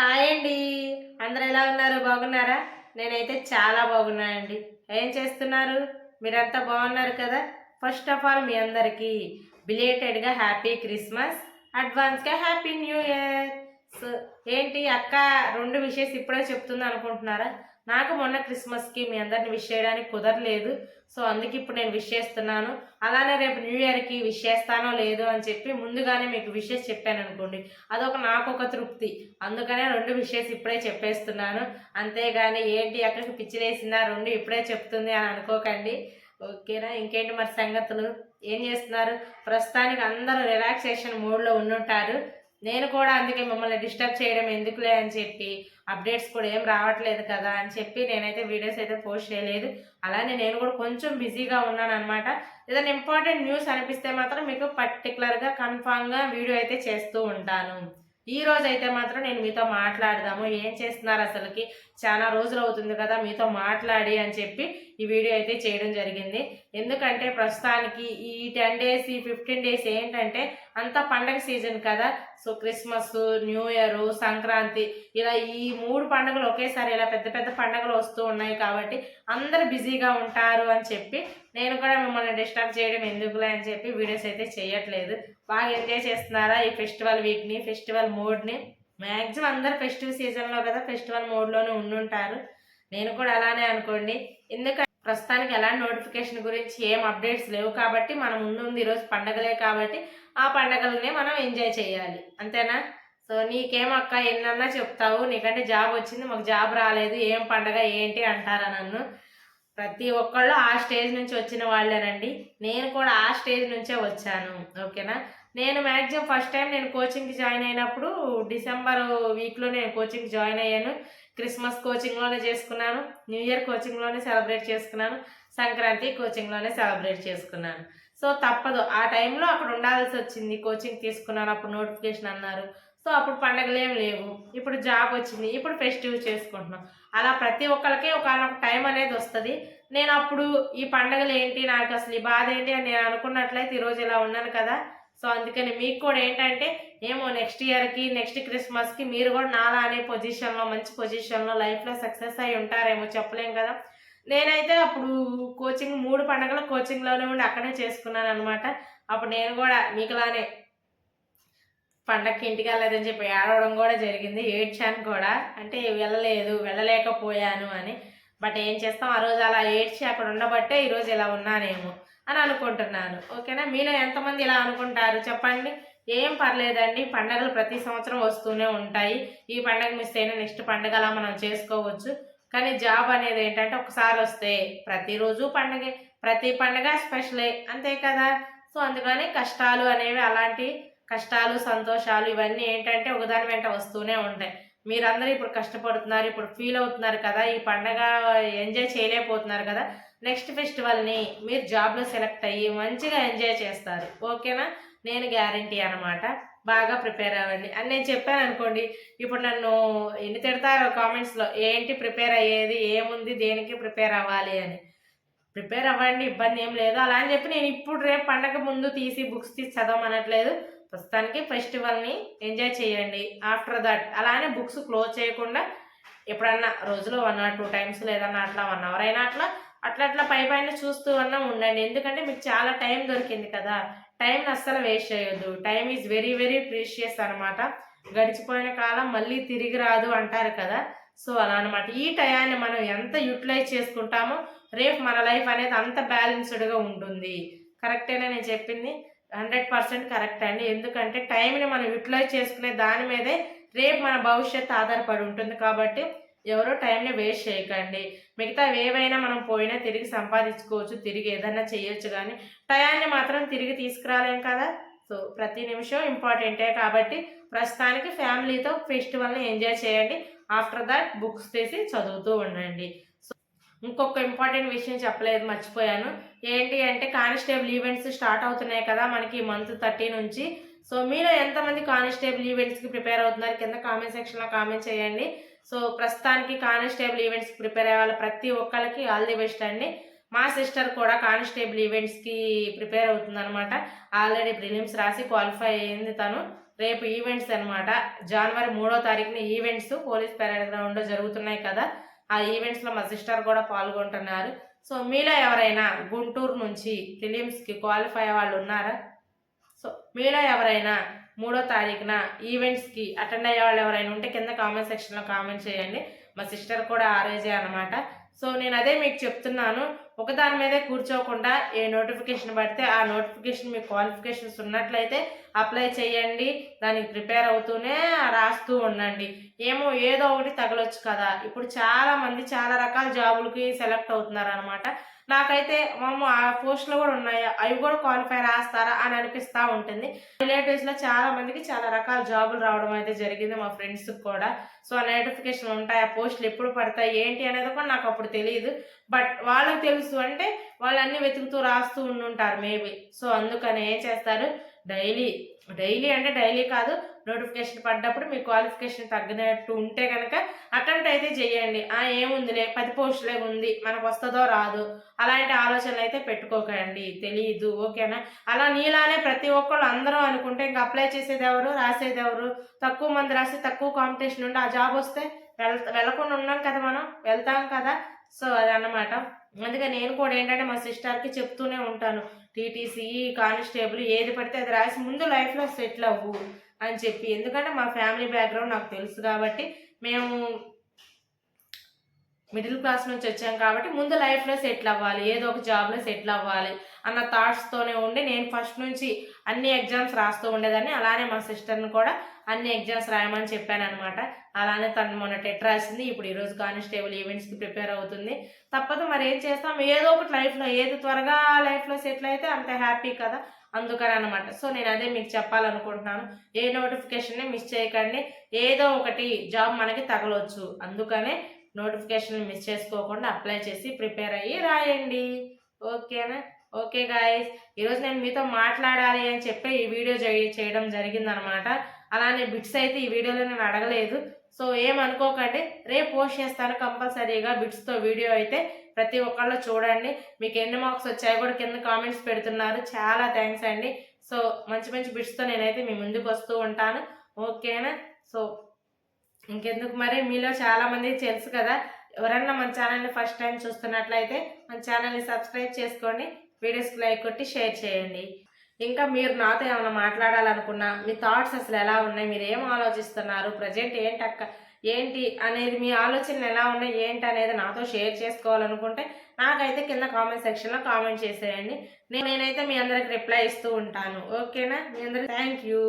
Hi అండి. అందరు ఎలా ఉన్నారు? బాగున్నారా? నేనైతే చాలా బాగున్నానండి. ఏం చేస్తున్నారు? మీరంతా బాగున్నారు కదా? ఫస్ట్ ఆఫ్ ఆల్ మీ అందరికీ బిలేటెడ్గా హ్యాపీ క్రిస్మస్ అడ్వాన్స్గా హ్యాపీ న్యూ ఇయర్ సో ఏంటి అక్క రెండు విషయస్ ఇప్పుడే చెప్తుంది అనుకుంటున్నారా? నాకు మొన్న క్రిస్మస్కి మీ అందరిని విష్ చేయడానికి కుదరలేదు. సో అందుకే ఇప్పుడు నేను విష్ చేస్తున్నాను. అలానే రేపు న్యూ ఇయర్కి విష్ చేస్తానో లేదో అని చెప్పి ముందుగానే మీకు విషెస్ చెప్పాను అనుకోండి. అదొక నాకు ఒక తృప్తి. అందుకనే రెండు విషయస్ ఇప్పుడే చెప్పేస్తున్నాను. అంతేగాని ఏంటి అక్కడికి పిచ్చిలేసిందా రెండు ఇప్పుడే చెప్తుంది అని అనుకోకండి. ఓకేనా? ఇంకేంటి మరి సంగతులు? ఏం చేస్తున్నారు? ప్రస్తుతానికి అందరూ రిలాక్సేషన్ మూడ్లో ఉండుంటారు. నేను కూడా అందుకే మిమ్మల్ని డిస్టర్బ్ చేయడం ఎందుకులే అని చెప్పి అప్డేట్స్ కూడా ఏం రావట్లేదు కదా అని చెప్పి నేనైతే వీడియోస్ అయితే పోస్ట్ చేయలేదు. అలానే నేను కూడా కొంచెం బిజీగా ఉన్నాను అనమాట ఏదైనా ఇంపార్టెంట్ న్యూస్ అనిపిస్తే మాత్రం మీకు పర్టికులర్గా కన్ఫామ్గా వీడియో అయితే చేస్తూ ఉంటాను. ఈ రోజు అయితే మాత్రం నేను మీతో మాట్లాడదాము. ఏం చేస్తున్నారు అసలుకి? చాలా రోజులు అవుతుంది కదా మీతో మాట్లాడి అని చెప్పి ఈ వీడియో అయితే చేయడం జరిగింది. ఎందుకంటే ప్రస్తుతానికి ఈ టెన్ డేస్ ఈ ఫిఫ్టీన్ డేస్ ఏంటంటే అంతా పండగ సీజన్ కదా. So Christmas new year Sankranti ఇలా ఈ మూడు పండుగలు ఒకేసారి ఇలా పెద్ద పెద్ద పండుగలు వస్తూ ఉన్నాయి కాబట్టి అందరు బిజీగా ఉంటారు అని చెప్పి నేను కూడా మిమ్మల్ని డిస్టర్బ్ చేయడం ఎందుకులే అని చెప్పి వీడియోస్ అయితే చేయట్లేదు. బాగా ఎంజాయ్ చేస్తున్నారా ఈ ఫెస్టివల్ వీక్ని ఫెస్టివల్ మూడ్ని? మ్యాక్సిమం అందరు ఫెస్టివల్ సీజన్లో కదా ఫెస్టివల్ మోడ్లోనే ఉండుంటారు. నేను కూడా అలానే అనుకోండి. ఎందుకంటే ప్రస్తుతానికి ఎలాంటి నోటిఫికేషన్ గురించి ఏం అప్డేట్స్ లేవు కాబట్టి మనం ముందుంది ఈరోజు పండగలే కాబట్టి ఆ పండగలనే మనం ఎంజాయ్ చేయాలి. అంతేనా? సో నీకేమక్క ఎన్నన్నా చెప్తావు? నీకంటే జాబ్ వచ్చింది మాకు జాబ్ రాలేదు. ఏం పండగ ఏంటి అంటారా నన్ను? ప్రతి ఒక్కళ్ళు ఆ స్టేజ్ నుంచి వచ్చిన వాళ్ళేనండి. నేను కూడా ఆ స్టేజ్ నుంచే వచ్చాను. ఓకేనా? నేను మ్యాక్సిమం ఫస్ట్ టైం నేను కోచింగ్కి జాయిన్ అయినప్పుడు డిసెంబర్ వీక్లో నేను కోచింగ్ జాయిన్ అయ్యాను క్రిస్మస్ కోచింగ్లోనే చేసుకున్నాను. న్యూ ఇయర్ కోచింగ్లోనే సెలబ్రేట్ చేసుకున్నాను. సంక్రాంతి కోచింగ్లోనే సెలబ్రేట్ చేసుకున్నాను. సో తప్పదు. ఆ టైంలో అక్కడ ఉండాల్సి వచ్చింది. కోచింగ్ తీసుకున్నాను అప్పుడు నోటిఫికేషన్ అన్నారు. సో అప్పుడు పండగలు ఏం లేవు. ఇప్పుడు జాబ్ వచ్చింది. ఇప్పుడు ఫెస్టివ్ చేసుకుంటున్నాం. అలా ప్రతి ఒక్కరికి ఒక టైం అనేది వస్తుంది. నేను అప్పుడు ఈ పండగలు ఏంటి? నాకు అసలు ఈ బాధ ఏంటి? అని నేను అనుకున్నట్లయితే ఈరోజు ఇలా ఉన్నాను కదా. సో అందుకని మీకు కూడా ఏంటంటే ఏమో నెక్స్ట్ ఇయర్కి నెక్స్ట్ క్రిస్మస్కి మీరు కూడా నాలా అనే పొజిషన్లో మంచి పొజిషన్లో లైఫ్లో సక్సెస్ అయి ఉంటారేమో చెప్పలేం కదా. నేనైతే అప్పుడు కోచింగ్ మూడు పండగలు కోచింగ్లోనే ఉండి అక్కడే చేసుకున్నాను అనమాట అప్పుడు నేను కూడా మీకులానే పండగకి ఇంటికి వెళ్ళలేదని చెప్పి ఏడవడం కూడా జరిగింది ఏడ్చాను కూడా. అంటే వెళ్ళలేదు వెళ్ళలేకపోయాను అని. బట్ ఏం చేస్తాం? ఆ రోజు అలా ఏడ్చి అక్కడ ఉండబట్టే ఈరోజు ఇలా ఉన్నానేమో. అని అనుకుంటున్నాను. ఓకేనా? మీలో ఎంతమంది ఇలా అనుకుంటారు? చెప్పండి. ఏం పర్లేదండి. పండగలు ప్రతి సంవత్సరం వస్తూనే ఉంటాయి. ఈ పండగ మిస్ అయినా నెక్స్ట్ పండగ అలా మనం చేసుకోవచ్చు. కానీ జాబ్ అనేది ఏంటంటే ఒకసారి వస్తే ప్రతిరోజు పండగే. ప్రతి పండగ స్పెషలే అంతే కదా? సో అందుకని కష్టాలు అనేవి అలాంటి కష్టాలు సంతోషాలు ఇవన్నీ ఏంటంటే ఒకదాని వెంట వస్తూనే ఉంటాయి. మీరందరూ ఇప్పుడు కష్టపడుతున్నారు ఇప్పుడు ఫీల్ అవుతున్నారు కదా? ఈ పండగ ఎంజాయ్ చేయలేకపోతున్నారు కదా? నెక్స్ట్ ఫెస్టివల్ని మీరు జాబ్లో సెలెక్ట్ అయ్యి మంచిగా ఎంజాయ్ చేస్తారు. ఓకేనా? నేను గ్యారంటీ అనమాట బాగా ప్రిపేర్ అవ్వండి. అని నేను చెప్పాను అనుకోండి ఇప్పుడు నన్ను ఎన్ని తిడతారో కామెంట్స్లో ఏంటి ప్రిపేర్ అయ్యేది ఏముంది దేనికి ప్రిపేర్ అవ్వాలి అని. ప్రిపేర్ అవ్వండి ఇబ్బంది ఏం లేదు. అలా అని చెప్పి నేను ఇప్పుడు రేపు పండగ ముందు తీసి బుక్స్ తీసి చదవమనట్లేదు. ప్రస్తుతానికి ఫెస్టివల్ని ఎంజాయ్ చేయండి. ఆఫ్టర్ దట్ అలానే బుక్స్ క్లోజ్ చేయకుండా ఎప్పుడన్నా రోజులో వన్ ఆర్ టూ టైమ్స్ లేదన్నా అట్లా వన్ అవర్ అయినా అట్లా అట్లా అట్లా పై పైన చూస్తూ అన్నా ఉండండి. ఎందుకంటే మీకు చాలా టైం దొరికింది కదా. టైం అస్సలు వేస్ట్ చేయొద్దు. Time is very very precious అనమాట గడిచిపోయిన కాలం మళ్ళీ తిరిగి రాదు అంటారు కదా. సో అలా అనమాట ఈ టయాన్ని మనం ఎంత యూటిలైజ్ చేసుకుంటామో రేపు మన లైఫ్ అనేది అంత బ్యాలెన్స్డ్గా ఉంటుంది. కరెక్టేనా నేను చెప్పింది? హండ్రెడ్ పర్సెంట్ కరెక్ట్ అండి. ఎందుకంటే టైంని మనం యూటిలైజ్ చేసుకునే దాని మీదే రేపు మన భవిష్యత్తు ఆధారపడి ఉంటుంది కాబట్టి ఎవరో టైంని వేస్ట్ చేయకండి. మిగతా ఏవైనా మనం పోయినా తిరిగి సంపాదించుకోవచ్చు తిరిగి ఏదైనా చేయొచ్చు కానీ టయాన్ని మాత్రం తిరిగి తీసుకురాలేం కదా? సో ప్రతి నిమిషం ఇంపార్టెంటే కాబట్టి ప్రస్తుతానికి ఫ్యామిలీతో ఫెస్టివల్ని ఎంజాయ్ చేయండి. ఆఫ్టర్ దాట్ బుక్స్ తీసి చదువుతూ ఉండండి. సో ఇంకొక ఇంపార్టెంట్ విషయం చెప్పలేదు మర్చిపోయాను. ఏంటి అంటే కానిస్టేబుల్ ఈవెంట్స్ స్టార్ట్ అవుతున్నాయి కదా మనకి మంత్ థర్టీ నుంచి. సో మీరు ఎంతమంది కానిస్టేబుల్ ఈవెంట్స్కి ప్రిపేర్ అవుతున్నారు కింద కామెంట్ సెక్షన్లో కామెంట్ చేయండి. సో ప్రస్తుతానికి కానిస్టేబుల్ ఈవెంట్స్కి ప్రిపేర్ అయ్యే వాళ్ళ ప్రతి ఒక్కరికి ఆల్ ది బెస్ట్ అండి. మా సిస్టర్ కూడా కానిస్టేబుల్ ఈవెంట్స్కి ప్రిపేర్ అవుతుంది అనమాట ఆల్రెడీ ప్రిలిమ్స్ రాసి క్వాలిఫై అయింది తను. రేపు ఈవెంట్స్ అనమాట జనవరి మూడో తారీఖున ఈవెంట్స్ పోలీస్ పెరేడ్ గ్రౌండ్లో జరుగుతున్నాయి కదా. ఆ ఈవెంట్స్లో మా సిస్టర్ కూడా పాల్గొంటున్నారు. సో మీలో ఎవరైనా గుంటూరు నుంచి ఫిలిమ్స్కి క్వాలిఫై అయ్యే వాళ్ళు ఉన్నారా? సో మీలో ఎవరైనా మూడో తారీఖున ఈవెంట్స్కి అటెండ్ అయ్యే వాళ్ళు ఎవరైనా ఉంటే కింద కామెంట్ సెక్షన్లో కామెంట్ చేయండి. మా సిస్టర్ కూడా ఆరేజే అనమాట సో నేను అదే మీకు చెప్తున్నాను. ఒకదాని మీదే కూర్చోకుండా ఏ నోటిఫికేషన్ పడితే ఆ నోటిఫికేషన్ మీ క్వాలిఫికేషన్స్ ఉన్నట్లయితే అప్లై చేయండి. దానికి ప్రిపేర్ అవుతూనే రాస్తూ ఉండండి. ఏమో ఏదో ఒకటి తగలొచ్చు కదా. ఇప్పుడు చాలా మంది చాలా రకాల జాబులకి సెలెక్ట్ అవుతున్నారు అనమాట నాకైతే మామ ఆ పోస్టులు కూడా ఉన్నాయా? అవి కూడా క్వాలిఫై రాస్తారా అని అనిపిస్తూ ఉంటుంది. రిలేటివ్స్లో చాలా మందికి చాలా రకాల జాబులు రావడం అయితే జరిగింది మా ఫ్రెండ్స్కి కూడా. సో ఆ నోటిఫికేషన్ ఉంటాయి? ఆ పోస్టులు ఎప్పుడు పడతాయి? ఏంటి అనేది కూడా నాకు అప్పుడు తెలియదు. బట్ వాళ్ళకి తెలుసు అంటే వాళ్ళు అన్ని వెతుకుతూ రాస్తూ ఉండుంటారు మేబీ సో అందుకని ఏం చేస్తారు? డైలీ డైలీ అంటే డైలీ కాదు నోటిఫికేషన్ పడ్డప్పుడు మీ క్వాలిఫికేషన్ తగ్గినట్టు ఉంటే కనుక అటెంప్ట్ అయితే చేయండి. ఆ ఏముందిలే పది పోస్టులే ఉంది మనకు వస్తుందో రాదు అలాంటి ఆలోచనలు అయితే పెట్టుకోకండి. తెలియదు ఓకేనా? అలా నీలానే ప్రతి ఒక్కళ్ళు అందరూ అనుకుంటే ఇంకా అప్లై చేసేది ఎవరు? రాసేది ఎవరు? తక్కువ మంది రాసి తక్కువ కాంపిటీషన్ ఉండి ఆ జాబ్ వస్తే వెళ్ వెళ్ళకుండా ఉన్నాం కదా మనం వెళ్తాం కదా? సో అదన్నమాట. అందుకే నేను కూడా ఏంటంటే మా సిస్టర్కి చెప్తూనే ఉంటాను టీటీసీ కానిస్టేబుల్ ఏది పడితే అది రాసి ముందు లైఫ్లో సెటిల్ అవ్వు అని చెప్పి. ఎందుకంటే మా ఫ్యామిలీ బ్యాక్గ్రౌండ్ నాకు తెలుసు కాబట్టి మేము మిడిల్ క్లాస్ నుంచి వచ్చాం కాబట్టి ముందు లైఫ్లో సెటిల్ అవ్వాలి ఏదో ఒక జాబ్లో సెటిల్ అవ్వాలి అన్న థాట్స్తోనే ఉండి నేను ఫస్ట్ నుంచి అన్ని ఎగ్జామ్స్ రాస్తూ ఉండేదాన్ని. అలానే మా సిస్టర్ని కూడా అన్ని ఎగ్జామ్స్ రాయమని చెప్పాను అనమాట అలానే తను మొన్న టెట్ రాసింది. ఇప్పుడు ఈరోజు కానిస్టేబుల్ ఈవెంట్స్కి ప్రిపేర్ అవుతుంది. తప్పదు మరి ఏం చేస్తాం? ఏదో ఒకటి లైఫ్లో ఏది త్వరగా లైఫ్లో సెటిల్ అయితే అంత హ్యాపీ కదా. అందుకని అనమాట సో నేను అదే మీకు చెప్పాలనుకుంటున్నాను. ఏ నోటిఫికేషన్ని మిస్ చేయకండి. ఏదో ఒకటి జాబ్ మనకి తగలవచ్చు అందుకనే నోటిఫికేషన్ మిస్ చేసుకోకుండా అప్లై చేసి ప్రిపేర్ అయ్యి రాయండి. ఓకేనా? ఓకే గాయస్ ఈరోజు నేను మీతో మాట్లాడాలి అని చెప్పి ఈ వీడియో చేయడం జరిగిందనమాట అలానే బిట్స్ అయితే ఈ వీడియోలో నేను అడగలేదు. సో ఏమనుకోకండి రేపు పోస్ట్ చేస్తాను కంపల్సరీగా బిట్స్తో వీడియో అయితే ప్రతి ఒక్కళ్ళు చూడండి. మీకు ఎన్ని మార్క్స్ వచ్చాయో కూడా కింద కామెంట్స్ పెడుతున్నారు. చాలా థ్యాంక్స్ అండి. సో మంచి మంచి బిట్స్తో నేనైతే మీ ముందుకు వస్తూ ఉంటాను. ఓకేనా? సో ఇంకెందుకు మరి? మీలో చాలామంది తెలుసు కదా ఎవరన్నా మన ఛానల్ని ఫస్ట్ టైం చూస్తున్నట్లయితే మన ఛానల్ని సబ్స్క్రైబ్ చేసుకోండి. వీడియోస్కి లైక్ కొట్టి షేర్ చేయండి. ఇంకా మీరు నాతో ఏమైనా మాట్లాడాలనుకున్నా మీ థాట్స్ అసలు ఎలా ఉన్నాయి మీరు ఏం ఆలోచిస్తున్నారు ప్రజెంట్ ఏంటి అక్క ఏంటి అనేది మీ ఆలోచనలు ఎలా ఉన్నాయి ఏంటి అనేది నాతో షేర్ చేసుకోవాలనుకుంటే నాకైతే కింద కామెంట్ సెక్షన్లో కామెంట్ చేసేయండి. నేను నేనైతే మీ అందరికి రిప్లై ఇస్తూ ఉంటాను. ఓకేనా మీ అందరికి థ్యాంక్ యూ